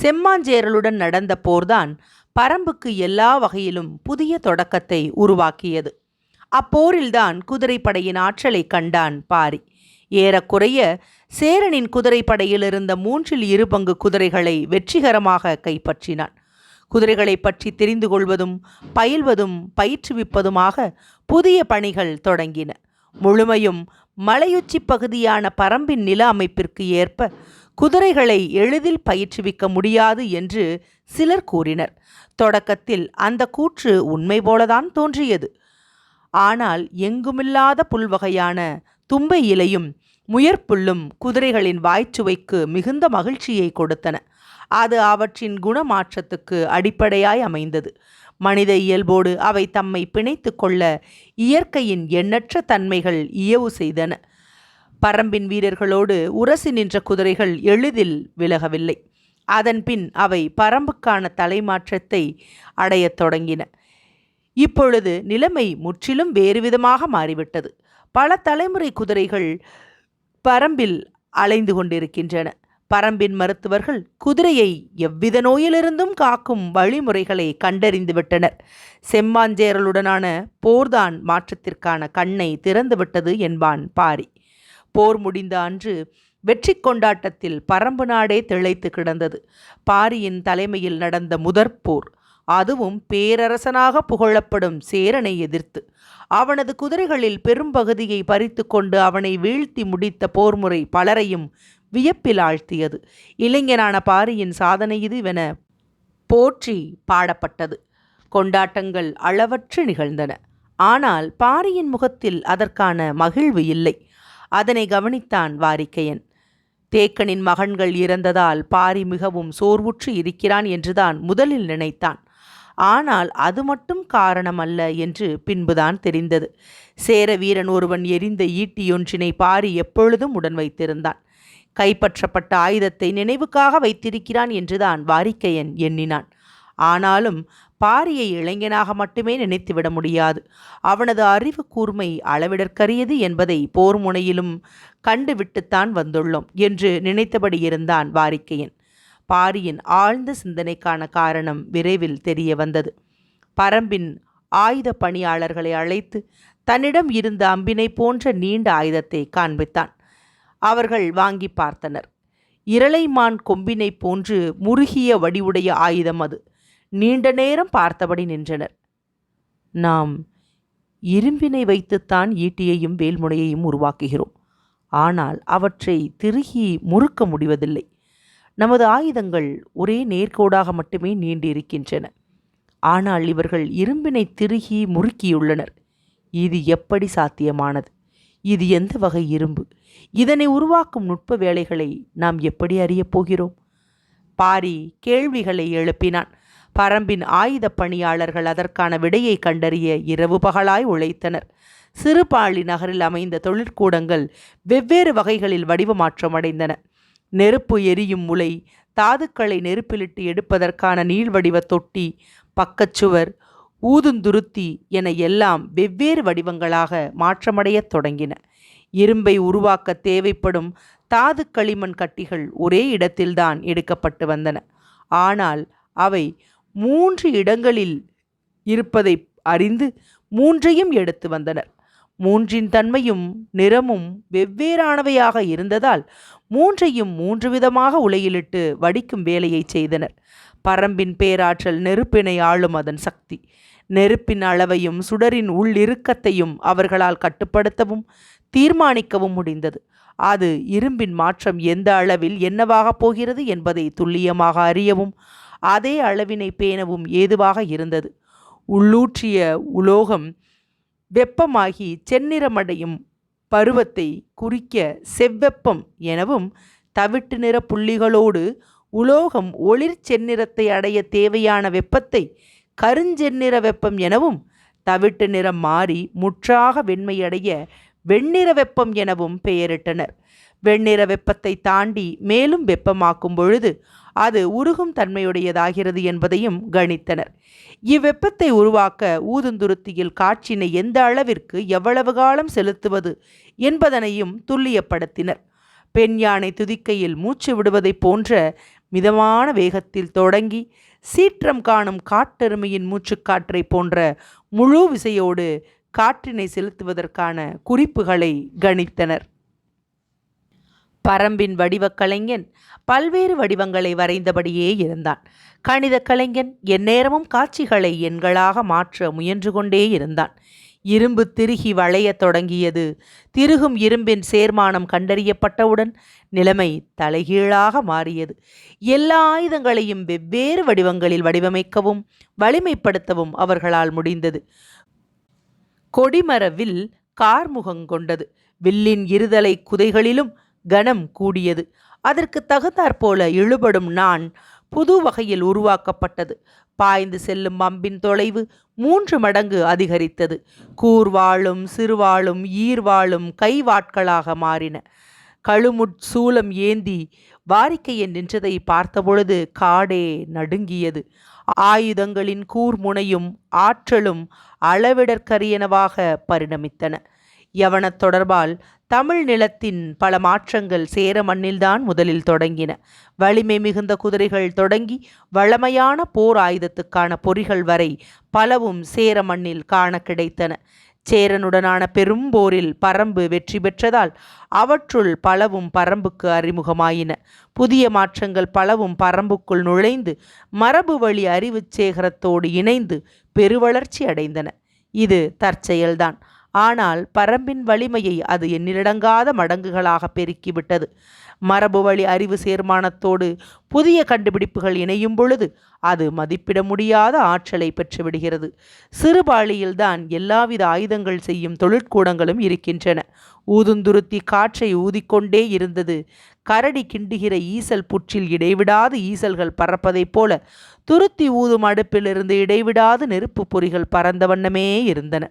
செம்மாஞ்சேரலுடன் நடந்த போர்தான் பரம்புக்கு எல்லா வகையிலும் புதிய தொடக்கத்தை உருவாக்கியது. அப்போரில்தான் குதிரைப்படையின் ஆற்றலை கண்டான் பாரி. ஏறக்குறைய சேரனின் குதிரைப்படையில் இருந்த மூன்றில் இரு பங்கு குதிரைகளை வெற்றிகரமாக கைப்பற்றினான். குதிரைகளை பற்றி தெரிந்து கொள்வதும் பயில்வதும் பயிற்றுவிப்பதுமாக புதிய பணிகள் தொடங்கின. முழுமையும் மலையுச்சி பகுதியான பரம்பின் நில அமைப்பிற்கு ஏற்ப குதிரைகளை எளிதில் பயிற்றுவிக்க முடியாது என்று சிலர் கூறினர். தொடக்கத்தில் அந்த கூற்று உண்மை போலதான் தோன்றியது. ஆனால் எங்குமில்லாத புல்வகையான தும்பை இலையும் முயற்புல்லும் குதிரைகளின் வாய்ச்சுவைக்கு மிகுந்த மகிழ்ச்சியை கொடுத்தன. அது அவற்றின் குணமாற்றத்துக்கு அடிப்படையாய் அமைந்தது. மனித இயல்போடு அவை தம்மை பிணைத்து கொள்ள இயற்கையின் எண்ணற்ற தன்மைகள் இயவு செய்தன. பரம்பின் வீரர்களோடு உரசி நின்ற குதிரைகள் எளிதில் விலகவில்லை. அதன்பின் அவை பரம்புக்கான தலைமாற்றத்தை அடையத் தொடங்கின. இப்பொழுது நிலைமை முற்றிலும் வேறு விதமாக மாறிவிட்டது. பல தலைமுறை குதிரைகள் பரம்பில் அலைந்து கொண்டிருக்கின்றன. பரம்பின் மருத்துவர்கள் குதிரையை எவ்வித நோயிலிருந்தும் காக்கும் வழிமுறைகளை கண்டறிந்துவிட்டனர் செம்மாஞ்சேரலுடனான போர்தான் மாற்றத்திற்கான கண்ணை திறந்துவிட்டது என்பான் பாரி. போர் முடிந்த அன்று வெற்றி கொண்டாட்டத்தில் பரம்பு நாடே திளைத்து கிடந்தது. பாரியின் தலைமையில் நடந்த முதற் போர் அதுவும் பேரரசனாக புகழப்படும் சேரனை எதிர்த்து. அவனது குதிரைகளில் பெரும்பகுதியை பறித்து கொண்டு அவனை வீழ்த்தி முடித்த போர்முறை பலரையும் வியப்பில் ஆழ்த்தியது. இளைஞனான பாரியின் சாதனை இதுவென போற்றி பாடப்பட்டது. கொண்டாட்டங்கள் அளவற்று நிகழ்ந்தன. ஆனால் பாரியின் முகத்தில் அதற்கான மகிழ்வு இல்லை. அதனை கவனித்தான் வாரிக்கையன். தேக்கனின் மகன்கள் இறந்ததால் பாரி மிகவும் சோர்வுற்று இருக்கிறான் என்றுதான் முதலில் நினைத்தான். ஆனால் அது மட்டும் காரணமல்ல என்று பின்புதான் தெரிந்தது. சேர வீரன் ஒருவன் எரிந்த ஈட்டியொன்றினை பாரி எப்பொழுதும் உடன் வைத்திருந்தான். கைப்பற்றப்பட்ட ஆயுதத்தை நினைவுக்காக வைத்திருக்கிறான் என்றுதான் வாரிக்கையன் எண்ணினான். ஆனாலும் பாரியை இளைஞனாக மட்டுமே நினைத்துவிட முடியாது. அவனது அறிவு கூர்மை அளவிடற்கரியது என்பதை போர் முனையிலும் கண்டுவிட்டுத்தான் வந்துள்ளோம் என்று நினைத்தபடி இருந்தான் வாரிக்கையன். பாரியின் ஆழ்ந்த சிந்தனைக்கான காரணம் விரைவில் தெரிய வந்தது. பரம்பின் ஆயுத பணியாளர்களை அழைத்து தன்னிடம் இருந்த அம்பினை போன்ற நீண்ட ஆயுதத்தை காண்பித்தான். அவர்கள் வாங்கி பார்த்தனர். இரளைமான் கொம்பினை போன்று முருகிய வடிவுடைய ஆயுதம் அது. நீண்ட நேரம் பார்த்தபடி நின்றனர். நாம் இரும்பினை வைத்துத்தான் ஈட்டியையும் வேல்முனையையும் உருவாக்குகிறோம். ஆனால் அவற்றை திருகி முறுக்க முடிவதில்லை. நமது ஆயுதங்கள் ஒரே நேர்கோடாக மட்டுமே நீண்டிருக்கின்றன. ஆனால் இவர்கள் இரும்பினை திருகி முறுக்கியுள்ளனர். இது எப்படி சாத்தியமானது? இது எந்த வகை இரும்பு? இதனை உருவாக்கும் நுட்ப வேலைகளை நாம் எப்படி அறியப் போகிறோம்? பாரி கேள்விகளை எழுப்பினான். பரம்பின் ஆயுத பணியாளர்கள் அதற்கான விடையை கண்டறிய இரவு பகலாய் உழைத்தனர். சிறுபாளி நகரில் அமைந்த தொழிற்கூடங்கள் வெவ்வேறு வகைகளில் வடிவமாற்றமடைந்தன நெருப்பு எரியும் முலை தாதுக்களை நெருப்பிலிட்டு எடுப்பதற்கான நீள்வடிவ தொட்டி பக்கச்சுவர் ஊதுந்துருத்தி என எல்லாம் வெவ்வேறு வடிவங்களாக மாற்றமடையத் தொடங்கின. இரும்பை உருவாக்க தேவைப்படும் தாது களிமண் கட்டிகள் ஒரே இடத்தில்தான் எடுக்கப்பட்டு வந்தன. ஆனால் அவை மூன்று இடங்களில் இருப்பதை அறிந்து மூன்றையும் எடுத்து வந்தனர். மூன்றின் தன்மையும் நிறமும் வெவ்வேறானவையாக இருந்ததால் மூன்றையும் மூன்று விதமாக உலையிலிட்டு வடிக்கும் வேலையை செய்தனர். பரம்பின் பேராற்றல் நெருப்பினை ஆளும் அதன் சக்தி. நெருப்பின் அளவையும் சுடரின் உள்ளிருக்கத்தையும் அவர்களால் கட்டுப்படுத்தவும் தீர்மானிக்கவும் முடிந்தது. அது இரும்பின் மாற்றம் எந்த அளவில் என்னவாகப் போகிறது என்பதை துல்லியமாக அறியவும் அதே அளவினை பேணவும் ஏதுவாக இருந்தது. உள்ளூற்றிய உலோகம் வெப்பமாகி செந்நிறமடையும் பருவத்தை குறிக்க செவ்வெப்பம் எனவும் தவிட்டு நிற புள்ளிகளோடு உலோகம் ஒளிர் செந்நிறத்தை அடைய தேவையான வெப்பத்தை கருஞ்செந்நிற வெப்பம் எனவும் தவிட்டு நிறம் மாறி முற்றாக வெண்மையடைய வெண்ணிற வெப்பம் எனவும் பெயரிட்டனர். வெண்ணிற வெப்பத்தை தாண்டி மேலும் வெப்பமாக்கும் பொழுது அது உருகும் தன்மையுடையதாகிறது என்பதையும் கணித்தனர். இவ்வெப்பத்தை உருவாக்க ஊதுந்துருத்தியில் காற்றினை எந்த அளவிற்கு எவ்வளவு காலம் செலுத்துவது என்பதனையும் துல்லியப்படுத்தினர். பெண் யானை துதிக்கையில் மூச்சு விடுவதைப் போன்ற மிதமான வேகத்தில் தொடங்கி சீற்றம் காணும் காட்டெருமையின் மூச்சுக்காற்றை போன்ற முழு விசையோடு காற்றினை செலுத்துவதற்கான குறிப்புகளை கணித்தனர். பரம்பின் வடிவக் கலைஞன் பல்வேறு வடிவங்களை வரைந்தபடியே இருந்தான். கணித கலைஞன் எந்நேரமும் காட்சிகளை எண்களாக மாற்ற முயன்று கொண்டே இருந்தான். இரும்பு திருகி வளையத் தொடங்கியது. திருகும் இரும்பின் சேர்மானம் கண்டறியப்பட்டவுடன் நிலைமை தலைகீழாக மாறியது. எல்லா ஆயுதங்களையும் வெவ்வேறு வடிவங்களில் வடிவமைக்கவும் வலிமைப்படுத்தவும் அவர்களால் முடிந்தது. கொடிமரவில் கார்முகம் கொண்டது. வில்லின் இருதலை குதைகளிலும் கனம் கூடியது. அதற்கு தகுந்தாற்போல இழுபடும் நான் புது வகையில் உருவாக்கப்பட்டது. பாய்ந்து செல்லும் அம்பின் தொலைவு மூன்று மடங்கு அதிகரித்தது. கூர்வாளும் சிறுவாளும் ஈர்வாளும் கைவாட்களாக மாறின. கழுமுட் சூலம் ஏந்தி வாரிக்கையன் நின்றதை பார்த்தபொழுது காடே நடுங்கியது. ஆயுதங்களின் கூர்முனையும் ஆற்றலும் அளவிடற்கரியனவாக பரிணமித்தன. யவனத் தொடர்பால் தமிழ் நிலத்தின் பல மாற்றங்கள் சேர மண்ணில்தான் முதலில் தொடங்கின. வலிமை மிகுந்த குதிரைகள் தொடங்கி வளமையான போர் ஆயுதத்துக்கான பொறிகள் வரை பலவும் சேர மண்ணில் காண கிடைத்தன. சேரனுடனான பெரும்போரில் பரம்பு வெற்றி பெற்றதால் அவற்றுள் பலவும் பரம்புக்கு அறிமுகமாயின. புதிய மாற்றங்கள் பலவும் பரம்புக்குள் நுழைந்து மரபு வழி அறிவுச் சேகரத்தோடு இணைந்து பெருவளர்ச்சி அடைந்தன. இது தற்செயல்தான். ஆனால் பரம்பின் வலிமையை அது எண்ணிலடங்காத மடங்குகளாக பெருக்கிவிட்டது. மரபு வழி அறிவு சேர்மானத்தோடு புதிய கண்டுபிடிப்புகள் இணையும் பொழுது அது மதிப்பிட முடியாத ஆற்றலை பெற்றுவிடுகிறது. சிறுபாளியில்தான் எல்லாவித ஆயுதங்கள் செய்யும் தொழிற்கூடங்களும் இருக்கின்றன. ஊதுந்துருத்தி காற்றை ஊதிக்கொண்டே இருந்தது. கரடி கிண்டுகிற ஈசல் புற்றில் இடைவிடாது ஈசல்கள் பறப்பதைப் போல துருத்தி ஊதும் அடுப்பிலிருந்து இடைவிடாது நெருப்பு பொறிகள் பறந்த வண்ணமே இருந்தன.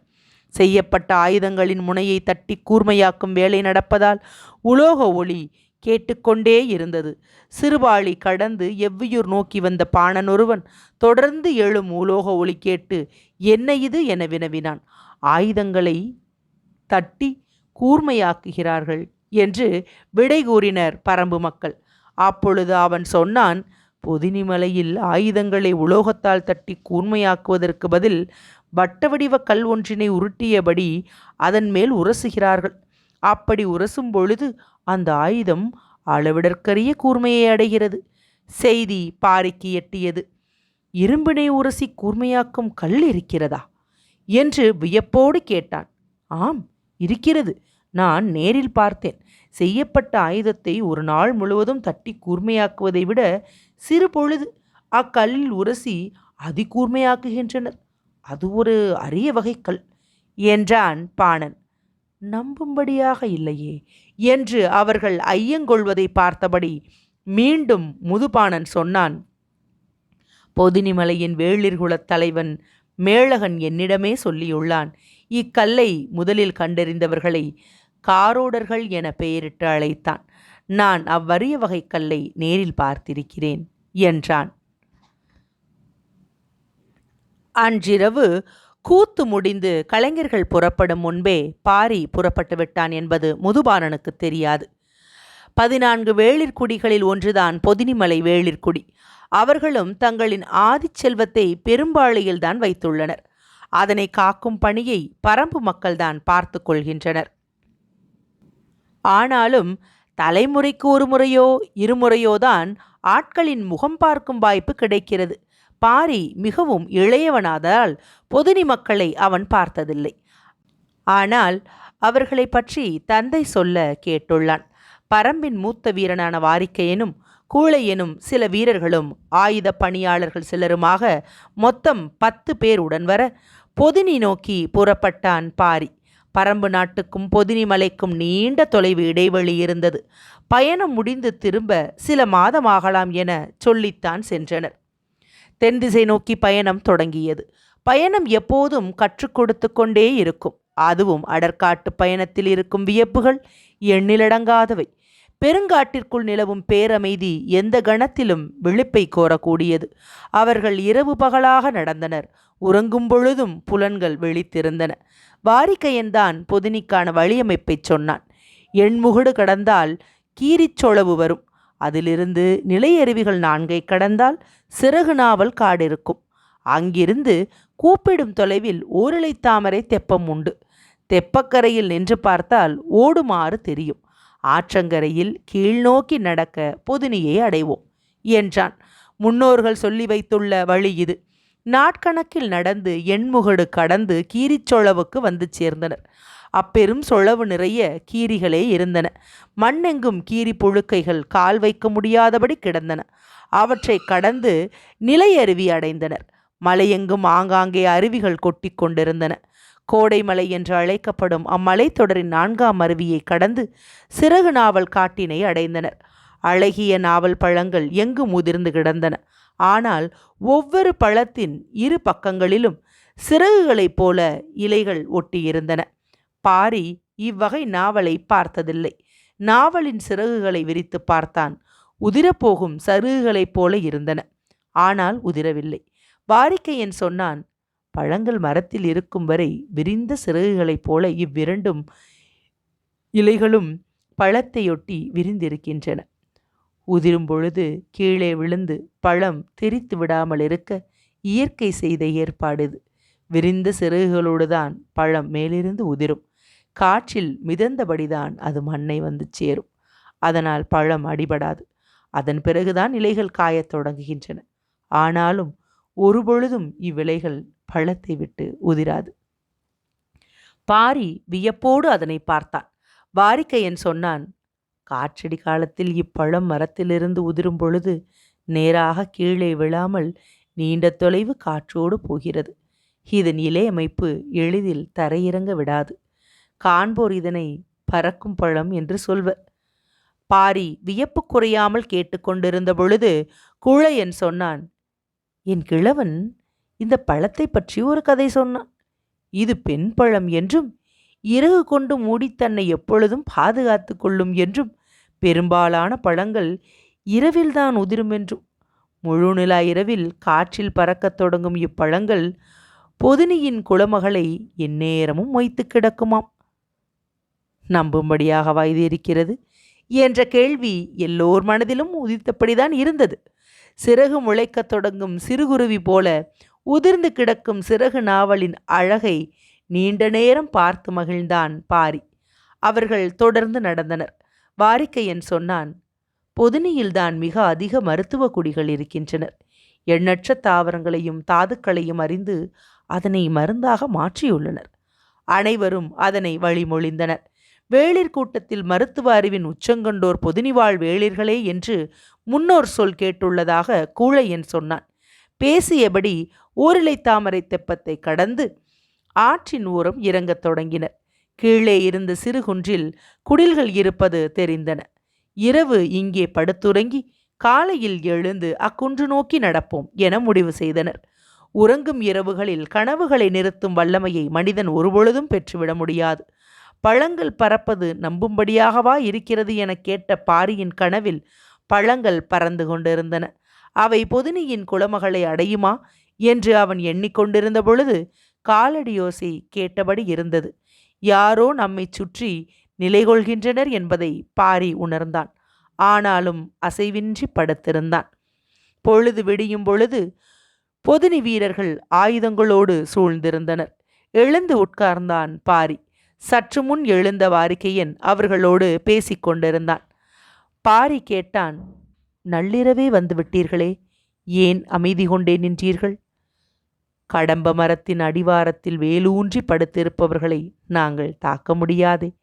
செய்யப்பட்ட ஆயுதங்களின் முனையை தட்டி கூர்மையாக்கும் வேலை நடப்பதால் உலோக ஒளி கேட்டுக்கொண்டே இருந்தது. சிறுபாளி கடந்து எவ்வியூர் நோக்கி வந்த பாணன் ஒருவன் தொடர்ந்து எழும் உலோக ஒளி கேட்டு என்ன இது? என வினவினான். ஆயுதங்களை தட்டி கூர்மையாக்குகிறார்கள் என்று விடை கூறினர் பரம்பு மக்கள். அப்பொழுது அவன் சொன்னான் பொதினிமலையில் ஆயுதங்களை உலோகத்தால் தட்டி கூர்மையாக்குவதற்கு பதில் வட்ட வடிவ கல் ஒன்றினை உருட்டியபடி அதன் மேல் உரசுகிறார்கள். அப்படி உரசும் பொழுது அந்த ஆயுதம் அளவிடற்கரிய கூர்மையை அடைகிறது. செய்தி பாரிக்கு எட்டியது. இரும்பினை உரசி கூர்மையாக்கும் கல் இருக்கிறதா? என்று வியப்போடு கேட்டான். ஆம் இருக்கிறது. நான் நேரில் பார்த்தேன். செய்யப்பட்ட ஆயுதத்தை ஒரு நாள் முழுவதும் தட்டி கூர்மையாக்குவதை விட சிறு பொழுது அக்கல்லில் உரசி அதிகூர்மையாக்குகின்றனர். அது ஒரு அரிய வகைக்கல் என்றான் பாணன். நம்பும்படியாக இல்லையே என்று அவர்கள் ஐயங்கொள்வதை பார்த்தபடி மீண்டும் முதுபாணன் சொன்னான். பொதினிமலையின் வேளிர்குலத் தலைவன் மேளகன் என்னிடமே சொல்லியுள்ளான். இக்கல்லை முதலில் கண்டறிந்தவர்களை காரோடர்கள் என பெயரிட்டு அழைத்தான். நான் அவ்வரிய வகை கல்லை நேரில் பார்த்திருக்கிறேன் என்றான். அன்றிரவு கூத்து முடிந்து கலைஞர்கள் புறப்படும் முன்பே பாரி புறப்பட்டு விட்டான் என்பது முதுபாலனுக்கு தெரியாது. பதினான்கு வேளிர்குடிகளில் ஒன்றுதான் பொதினிமலை வேளிர்குடி அவர்களும் தங்களின் ஆதிச்செல்வத்தை பெரும்பாளையில்தான் வைத்துள்ளனர். அதனை காக்கும் பணியை பரம்பு மக்கள்தான் பார்த்து கொள்கின்றனர். ஆனாலும் தலைமுறைக்கு ஒரு முறையோ இருமுறையோதான் ஆட்களின் முகம் பார்க்கும் வாய்ப்பு கிடைக்கிறது. பாரி மிகவும் இளையவனாதலால் பொதுனி மக்களை அவன் பார்த்ததில்லை. ஆனால் அவர்களை பற்றி தந்தை சொல்ல கேட்டுள்ளான். பரம்பின் மூத்த வீரனான வாரிக்கையனும் கூழையனும் சில வீரர்களும் ஆயுத பணியாளர்கள் சிலருமாக மொத்தம் பத்து பேர் உடன் வர பொதினி நோக்கி புறப்பட்டான் பாரி. பரம்பு நாட்டுக்கும் பொதினி மலைக்கும் நீண்ட தொலைவு இடைவெளி இருந்தது. பயணம் முடிந்து திரும்ப சில மாதமாகலாம் என சொல்லித்தான் சென்றனர். தென் திசை நோக்கி பயணம் தொடங்கியது. பயணம் எப்போதும் கற்றுக் கொடுத்து கொண்டே இருக்கும். அதுவும் அடற்காட்டு பயணத்தில் இருக்கும் வியப்புகள் எண்ணிலடங்காதவை. பெருங்காட்டிற்குள் நிலவும் பேரமைதி எந்த கணத்திலும் விழிப்பை கோரக்கூடியது. அவர்கள் இரவு பகலாக நடந்தனர். உறங்கும் பொழுதும் புலன்கள் விழித்திருந்தன. வாரிக்கையன்தான் பொதினிக்கான வழியமைப்பைச் சொன்னான். எண்முகடு கடந்தால் கீரிச்சொளவு வரும். அதிலிருந்து நிலையருவிகள் நான்கை கடந்தால் சிறகு நாவல் காடிருக்கும். அங்கிருந்து கூப்பிடும் தொலைவில் ஓரிலை தாமரை தெப்பம் உண்டு. தெப்பக்கரையில் நின்று பார்த்தால் ஓடுமாறு தெரியும். ஆற்றங்கரையில் கீழ்நோக்கி நடக்க பொதுனியை அடைவோம் என்றான். முன்னோர்கள் சொல்லி வைத்துள்ள வழி இது. நாட்கணக்கில் நடந்து எண்முகடு கடந்து கீரிச்சோளவுக்கு வந்து சேர்ந்தனர். அப்பெரும் சொளவு நிறைய கீரிகளே இருந்தன. மண்ணெங்கும் கீரி புழுக்கைகள் கால் வைக்க முடியாதபடி கிடந்தன. அவற்றை கடந்து நிலையருவி அடைந்தனர். மலையெங்கும் ஆங்காங்கே அருவிகள் கொட்டி கொண்டிருந்தன. கோடைமலை என்று அழைக்கப்படும் அம்மலைத்தொடரின் நான்காம் அருவியை கடந்து சிறகு நாவல் காட்டினை அடைந்தனர். அழகிய நாவல் பழங்கள் எங்கு முதிர்ந்து கிடந்தன. ஆனால் ஒவ்வொரு பழத்தின் இரு பக்கங்களிலும் சிறகுகளைப் போல இலைகள் ஒட்டியிருந்தன. பாரி இவ்வகை நாவலை பார்த்ததில்லை. நாவலின் சிறகுகளை விரித்து பார்த்தான். உதிரப்போகும் சருகுகளைப் போல இருந்தன. ஆனால் உதிரவில்லை. வாரிக்கையன் சொன்னான் பழங்கள் மரத்தில் இருக்கும் வரை விரிந்த சிறகுகளைப் போல இவ்விரண்டும் இலைகளும் பழத்தையொட்டி விரிந்திருக்கின்றன. உதிரும் பொழுது கீழே விழுந்து பழம் தெரித்து விடாமல் இருக்க இயற்கை செய்த ஏற்பாடு இது. விரிந்த சிறகுகளோடு தான் பழம் மேலிருந்து உதிரும். காற்றில் மிதந்தபடிதான் அது மண்ணை வந்து சேரும். அதனால் பழம் அடிபடாது. அதன் பிறகுதான் இலைகள் காயத் தொடங்குகின்றன. ஆனாலும் ஒருபொழுதும் இவ்விலைகள் பழத்தை விட்டு உதிராது. பாரி வியப்போடு அதனை பார்த்தான். வாரிக்கையன் சொன்னான் காற்றடி காலத்தில் இப்பழம் மரத்திலிருந்து உதிரும் பொழுது நேராக கீழே விழாமல் நீண்ட தொலைவு காற்றோடு போகிறது. இதன் இலை அமைப்பு எளிதில் தரையிறங்க விடாது. காண்போர் இதனை பறக்கும் பழம் என்று சொல்வர். பாரி வியப்பு குறையாமல் கேட்டுக்கொண்டிருந்த பொழுது குழையன் சொன்னான் என் கிழவன் இந்த பழத்தை பற்றி ஒரு கதை சொன்னான். இது பெண் பழம் என்றும் இறகு கொண்டு மூடி தன்னை எப்பொழுதும் பாதுகாத்து கொள்ளும் என்றும் பெரும்பாலான பழங்கள் இரவில்தான் உதிரும் என்றும் முழு நிலா இரவில் காற்றில் பறக்கத் தொடங்கும் இப்பழங்கள் பொதினியின் குளமகளை எந்நேரமும் மொய்த்து கிடக்குமாம். நம்பும்படியாக இது இருக்கிறது என்ற கேள்வி எல்லோர் மனதிலும் உதித்தபடிதான் இருந்தது. சிறகு முளைக்கத் தொடங்கும் சிறுகுருவி போல உதிர்ந்து கிடக்கும் சிறகு நாவலின் அழகை நீண்ட நேரம் பார்த்து மகிழ்ந்தான் பாரி. அவர்கள் தொடர்ந்து நடந்தனர். வாரிக்கையன் சொன்னான் பொதுனியில்தான் மிக அதிக மருத்துவ குடிகள் இருக்கின்றனர். எண்ணற்ற தாவரங்களையும் தாதுக்களையும் அறிந்து அதனை மருந்தாக மாற்றியுள்ளனர். அனைவரும் அதனை வழிமொழிந்தனர். வேளிர் கூட்டத்தில் மருத்துவ அறிவின் உச்சங்கொண்டோர் பொதுனிவாழ் வேளிர்களே என்று முன்னோர் சொல் கேட்டுள்ளதாக கூழையன் சொன்னான். பேசியபடி ஓரிலை தாமரை தெப்பத்தை கடந்து ஆற்றின் ஓரம் இறங்கத் தொடங்கினர். கீழே இருந்த சிறு குன்றில் குடில்கள் இருப்பது தெரிந்தன. இரவு இங்கே படுத்துறங்கி காலையில் எழுந்து அக்குன்று நோக்கி நடப்போம் என முடிவு செய்தனர். உறங்கும் இரவுகளில் கனவுகளை நிறுத்தும் வல்லமையை மனிதன் ஒருபொழுதும் பெற்றுவிட முடியாது. பழங்கள் பறப்பது நம்பும்படியாகவா இருக்கிறது என கேட்ட பாரியின் கனவில் பழங்கள் பறந்து கொண்டிருந்தன. அவை பொதினியின் குளமகளை அடையுமா? என்று அவன் எண்ணிக்கொண்டிருந்த பொழுது காலடியோசை கேட்டபடி இருந்தது. யாரோ நம்மை சுற்றி நிலை கொள்கின்றனர் என்பதை பாரி உணர்ந்தான். ஆனாலும் அசைவின்றி படுத்திருந்தான். பொழுது விடியும் பொழுது பொதினி வீரர்கள் ஆயுதங்களோடு சூழ்ந்திருந்தனர். எழுந்து உட்கார்ந்தான் பாரி. சற்று முன் எழுந்த வாரிக்கையன் அவர்களோடு பேசிக்கொண்டிருந்தான். பாரி கேட்டான் நள்ளிரவே வந்துவிட்டீர்களே ஏன் அமைதி கொண்டே நின்றீர்கள்? கடம்ப மரத்தின் அடிவாரத்தில் வேலூன்றி படுத்திருப்பவர்களை நாங்கள் தாக்க முடியாதே.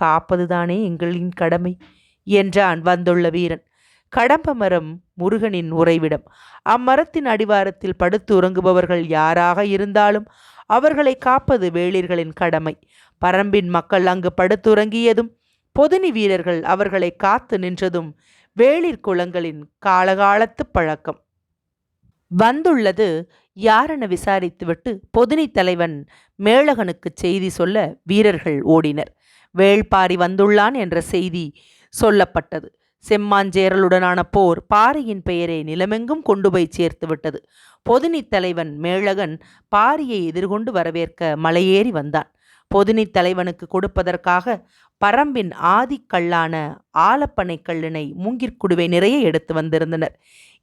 காப்பதுதானே எங்களின் கடமை என்றான் வந்துள்ள வீரன். கடம்ப மரம் முருகனின் உறைவிடம். அம்மரத்தின் அடிவாரத்தில் படுத்து உறங்குபவர்கள் யாராக இருந்தாலும் அவர்களை காப்பது வேளிர்களின் கடமை. பரம்பின் மக்கள் அங்கு படுத்துறங்கியதும் பொதுனி வீரர்கள் அவர்களை காத்து நின்றதும் வேளிர் குளங்களின் காலகாலத்து பழக்கம். வந்துள்ளது யாரென விசாரித்துவிட்டு பொதுனி தலைவன் மேலகனுக்கு செய்தி சொல்ல வீரர்கள் ஓடினர். வேள்பாரி வந்துள்ளான் என்ற செய்தி சொல்லப்பட்டது. செம்மாஞ்சேரலுடனான போர் பாரியின் பெயரை நிலமெங்கும் கொண்டு போய் சேர்த்து விட்டது. பொதுனி தலைவன் மேளகன் பாரியை எதிர்கொண்டு வரவேற்க மலையேறி வந்தான். பொதுனி தலைவனுக்கு கொடுப்பதற்காக பரம்பின் ஆதிக்கல்லான ஆலப்பனை கல்லினை மூங்கிற்குடுவை நிறைய எடுத்து வந்திருந்தனர்.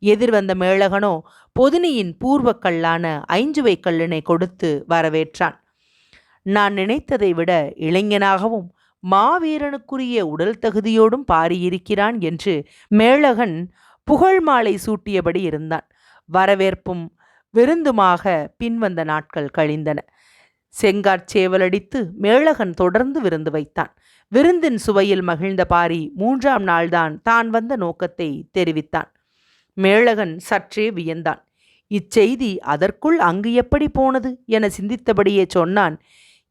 எதிர்வந்த மேளகனோ பொதுனியின் பூர்வ கல்லான ஐஞ்சுவை கல்லினை கொடுத்து வரவேற்றான். நான் நினைத்ததை விட இளைஞனாகவும் மாவீரனுக்குரிய உடல் தகுதியோடும் பாரியிருக்கிறான் என்று மேளகன் புகழ் மாலை சூட்டியபடி இருந்தான். வரவேற்பும் விருந்துமாக பின்வந்த நாட்கள் கழிந்தன. செங்காற்சேவலடித்து மேளகன் தொடர்ந்து விருந்து வைத்தான். விருந்தின் சுவையில் மகிழ்ந்த பாரி மூன்றாம் நாள்தான் தான் வந்த நோக்கத்தை தெரிவித்தான். மேளகன் சற்றே வியந்தான். இச்செய்தி அதற்குள் அங்கு எப்படி போனது என சிந்தித்தபடியே சொன்னான்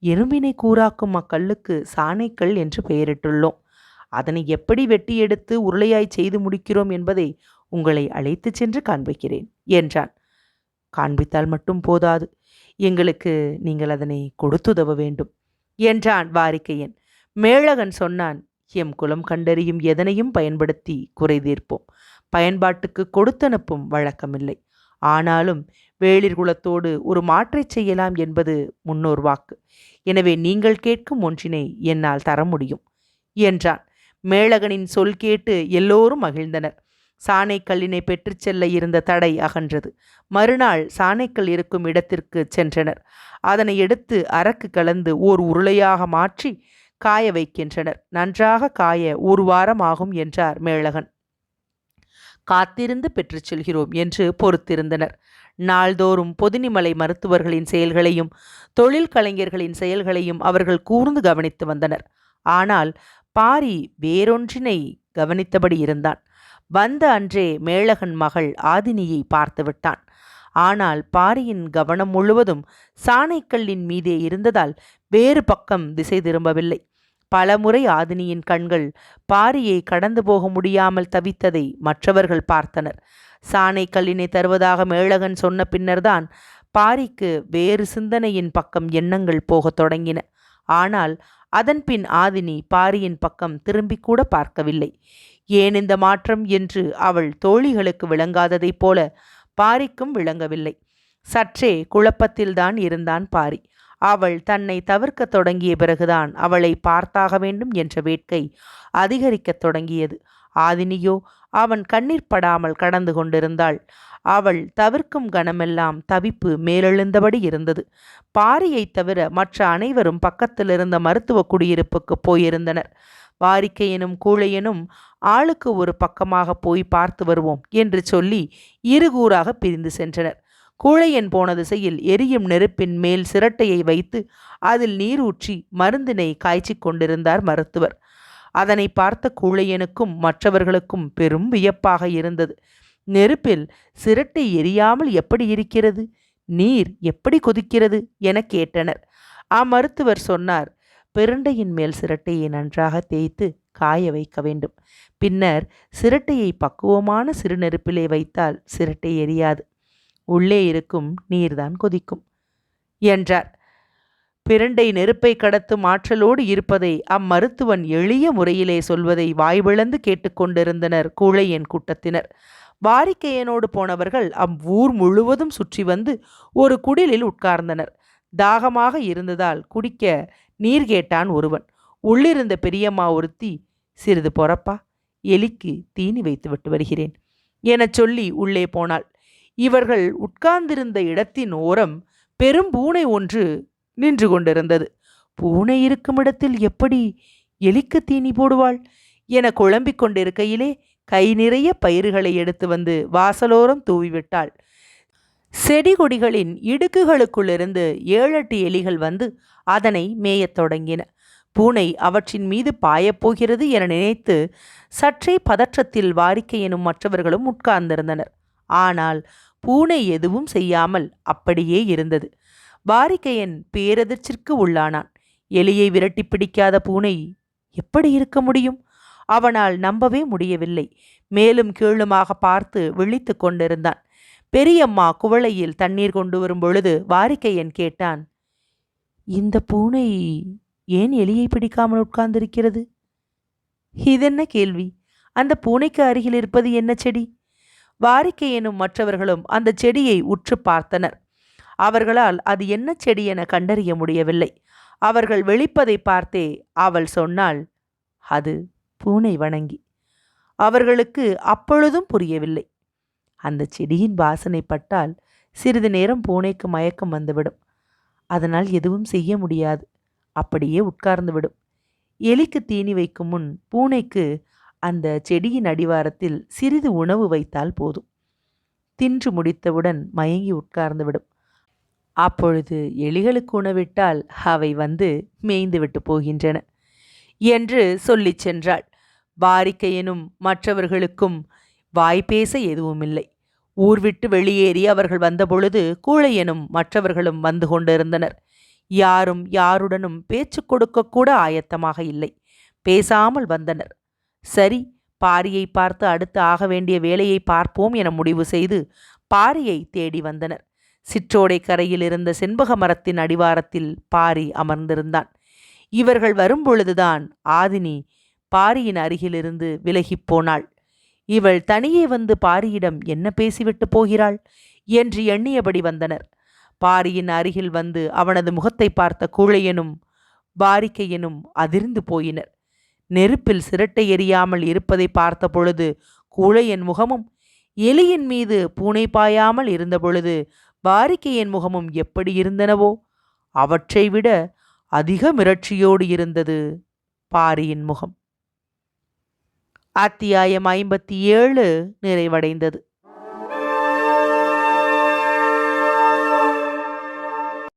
எறும்பினை கூறாக்கும் அக்கல்லுக்கு சாணைக்கல் என்று பெயரிட்டுள்ளோம். அதனை எப்படி வெட்டி எடுத்து உருளையாய் செய்து முடிக்கிறோம் என்பதை உங்களை அழைத்துச் சென்று காண்பிக்கிறேன் என்றான். காண்பித்தால் மட்டும் போதாது. எங்களுக்கு நீங்கள் அதனை கொடுத்துதவ வேண்டும் என்றான் வாரிக்கையன். மேளகன் சொன்னான் எம் குலம் கண்டறியும் எதனையும் பயன்படுத்தி குறை தீர்ப்போம். பயன்பாட்டுக்கு கொடுத்தனுப்பும் வழக்கமில்லை. ஆனாலும் வேளிர் குலத்தோடு ஒரு மாற்றைச் செய்யலாம் என்பது முன்னோர் வாக்கு. எனவே நீங்கள் கேட்கும் ஒன்றினை என்னால் தர முடியும் என்றான். மேளகனின் சொல் கேட்டு எல்லோரும் மகிழ்ந்தனர். சாணைக்கல்லினை பெற்றுச் செல்ல இருந்த தடை அகன்றது. மறுநாள் சாணைக்கல் இருக்கும் இடத்திற்கு சென்றனர். அதனை எடுத்து அரக்கு கலந்து ஓர் உருளையாக மாற்றி காய வைக்கின்றனர். நன்றாக காய ஒரு வாரம் ஆகும் என்றார் மேளகன். காத்திருந்து பெற்றுச் செல்கிறோம் என்று பொறுத்திருந்தனர். நாள்தோறும் பொதினிமலை மருத்துவர்களின் செயல்களையும் தொழில் கலைஞர்களின் செயல்களையும் அவர்கள் கூர்ந்து கவனித்து வந்தனர். ஆனால் பாரி வேறொன்றினை கவனித்தபடி இருந்தான். வந்த அன்றே மேளகன் மகள் ஆதினியை பார்த்துவிட்டான் ஆனால் பாரியின் கவனம் முழுவதும் சாணைக்கல்லின் மீதே இருந்ததால் வேறு பக்கம் திசை திரும்பவில்லை. பலமுறை ஆதினியின் கண்கள் பாரியை கடந்து போக முடியாமல் தவித்ததை மற்றவர்கள் பார்த்தனர். சாணைக்கல்லினை தருவதாக மேளகன் சொன்ன பின்னர்தான் பாரிக்கு வேறு சிந்தனையின் பக்கம் எண்ணங்கள் போகத் தொடங்கின. ஆனால் அதன்பின் ஆதினி பாரியின் பக்கம் திரும்பிக் கூட பார்க்கவில்லை. ஏன் இந்த மாற்றம் என்று அவள் தோழிகளுக்கு விளங்காததைப் போல பாரிக்கும் விளங்கவில்லை. சற்றே குழப்பத்தில்தான் இருந்தான் பாரி. அவள் தன்னை தவிர்க்கத் தொடங்கிய பிறகுதான் அவளை பார்த்தாக வேண்டும் என்ற வேட்கை அதிகரிக்கத் தொடங்கியது. ஆதினியோ அவன் கண்ணீர் படாமல் கடந்து கொண்டிருந்தாள். அவள் தவிர்க்கும் கணமெல்லாம் தவிப்பு மேலெழுந்தபடி இருந்தது. பாரியைத் தவிர மற்ற அனைவரும் பக்கத்தில் இருந்த மருத்துவ குடியிருப்புக்கு போயிருந்தனர். வாரிக்கையனும் கூழையனும் ஆளுக்கு ஒரு பக்கமாக போய் பார்த்து வருவோம் என்று சொல்லி இருகூறாக பிரிந்து சென்றனர். கூழையன் போன திசையில் எரியும் நெருப்பின் மேல் சிரட்டையை வைத்து அதில் நீர் ஊற்றி மருந்தினை காய்ச்சிக் கொண்டிருந்தார் மருத்துவர். அதனை பார்த்த கூழையனுக்கும் மற்றவர்களுக்கும் பெரும் வியப்பாக இருந்தது. நெருப்பில் சிரட்டை எரியாமல் எப்படி இருக்கிறது? நீர் எப்படி கொதிக்கிறது? என கேட்டனர். அம்மருத்துவர் சொன்னார் பெருண்டையின் மேல் சிரட்டையை நன்றாக தேய்த்து காய வைக்க வேண்டும். பின்னர் சிரட்டையை பக்குவமான சிறு நெருப்பிலே வைத்தால் சிரட்டை எரியாது. உள்ளே இருக்கும் நீர்தான் கொதிக்கும். என்றார். பிரண்டை நெருப்பை கடத்தும் ஆற்றலோடு இருப்பதை அம்மருத்துவன் எளிய முறையிலே சொல்வதை வாய்விழந்து கேட்டுக்கொண்டிருந்தனர் கூழையன் கூட்டத்தினர். வாரிக்கையனோடு போனவர்கள் அவ்வூர் முழுவதும் சுற்றி வந்து ஒரு குடிலில் உட்கார்ந்தனர். தாகமாக இருந்ததால் குடிக்க நீர் கேட்டான் ஒருவன். உள்ளிருந்த பெரியம்மா ஒருத்தி சிறிது பொறப்பா எலிக்கு தீனி வைத்து விட்டு வருகிறேன் எனச் சொல்லி உள்ளே போனாள். இவர்கள் உட்கார்ந்திருந்த இடத்தின் ஓரம் பெரும் பூனை ஒன்று நின்று கொண்டிருந்தது. பூனை இருக்கும் இடத்தில் எப்படி எலிக்கு தீனி போடுவாள்? என குழம்பிக் கொண்டிருக்கையிலே கை நிறைய பயிர்களை எடுத்து வந்து வாசலோரம் தூவிவிட்டாள். செடி கொடிகளின் இடுக்குகளுக்குள்ளிருந்து ஏழெட்டு எலிகள் வந்து அதனை மேயத் தொடங்கின. பூனை அவற்றின் மீது பாயப்போகிறது என நினைத்து சற்றே பதற்றத்தில் வாரிக்கையனும் மற்றவர்களும் உட்கார்ந்திருந்தனர். ஆனால் பூனை எதுவும் செய்யாமல் அப்படியே இருந்தது. வாரிக்கையன் பேரதிர்ச்சிற்கு உள்ளானான். எலியை விரட்டி பிடிக்காத பூனை எப்படி இருக்க முடியும்? அவனால் நம்பவே முடியவில்லை. மேலும் கீழுமாக பார்த்து விழித்து கொண்டிருந்தான். பெரியம்மா குவளையில் தண்ணீர் கொண்டு வரும் பொழுது வாரிக்கையன் கேட்டான் இந்த பூனை ஏன் எலியை பிடிக்காமல் உட்கார்ந்திருக்கிறது? இதென்ன கேள்வி? அந்த பூனைக்கு அருகில் இருப்பது என்ன செடி? வாரிக்கையனும் மற்றவர்களும் அந்த செடியை உற்று பார்த்தனர். அவர்களால் அது என்ன செடி என கண்டறிய முடியவில்லை. அவர்கள் வெளிப்பதை பார்த்தே அவள் சொன்னாள் அது பூனை வணங்கி. அவர்களுக்கு அப்பொழுதும் புரியவில்லை. அந்த செடியின் வாசனை பட்டால் சிறிது நேரம் பூனைக்கு மயக்கம் வந்துவிடும். அதனால் எதுவும் செய்ய முடியாது. அப்படியே உட்கார்ந்துவிடும். எலிக்கு தீனி வைக்கும் முன் பூனைக்கு அந்த செடியின் அடிவாரத்தில் சிறிது உணவு வைத்தால் போதும். தின்று முடித்தவுடன் மயங்கி உட்கார்ந்துவிடும். அப்பொழுது எலிகளுக்கு உணவிட்டால் அவை வந்து மேய்ந்துவிட்டு போகின்றன என்று சொல்லிச் சென்றாள். வாரிக்கையனும் மற்றவர்களுக்கும் வாய்ப்பேச எதுவுமில்லை. ஊர் விட்டு வெளியேறி அவர்கள் வந்தபொழுது கூழையனும் மற்றவர்களும் வந்து கொண்டிருந்தனர். யாரும் யாருடனும் பேச்சு கொடுக்கக்கூட ஆயத்தமாக இல்லை. பேசாமல் வந்தனர். சரி பாரியை பார்த்து அடுத்து ஆக வேண்டிய வேலையை பார்ப்போம் என முடிவு செய்து பாரியை தேடி வந்தனர். சிற்றோடை கரையில் இருந்த செண்பக மரத்தின் அடிவாரத்தில் பாரி அமர்ந்திருந்தான். இவர்கள் வரும்பொழுதுதான் ஆதினி பாரியின் அருகிலிருந்து விலகிப் போனாள். இவள் தனியே வந்து பாரியிடம் என்ன பேசிவிட்டு போகிறாள்? என்று எண்ணியபடி வந்தனர். பாரியின் அருகில் வந்து அவனது முகத்தை பார்த்த கூழையனும் பாரிக்கையனும் அதிர்ந்து போயினர். நெருப்பில் சிரட்டை எரியாமல் இருப்பதை பார்த்த பொழுது கூழையன் முகமும் எலியின் மீது பூனை பாயாமல் இருந்தபொழுது வாரிக்கையின் முகமும் எப்படி இருந்தனவோ அவற்றை விட அதிக மிரட்சியோடு இருந்தது பாரியின் முகம். அத்தியாயம் ஐம்பத்தி ஏழு நிறைவடைந்தது.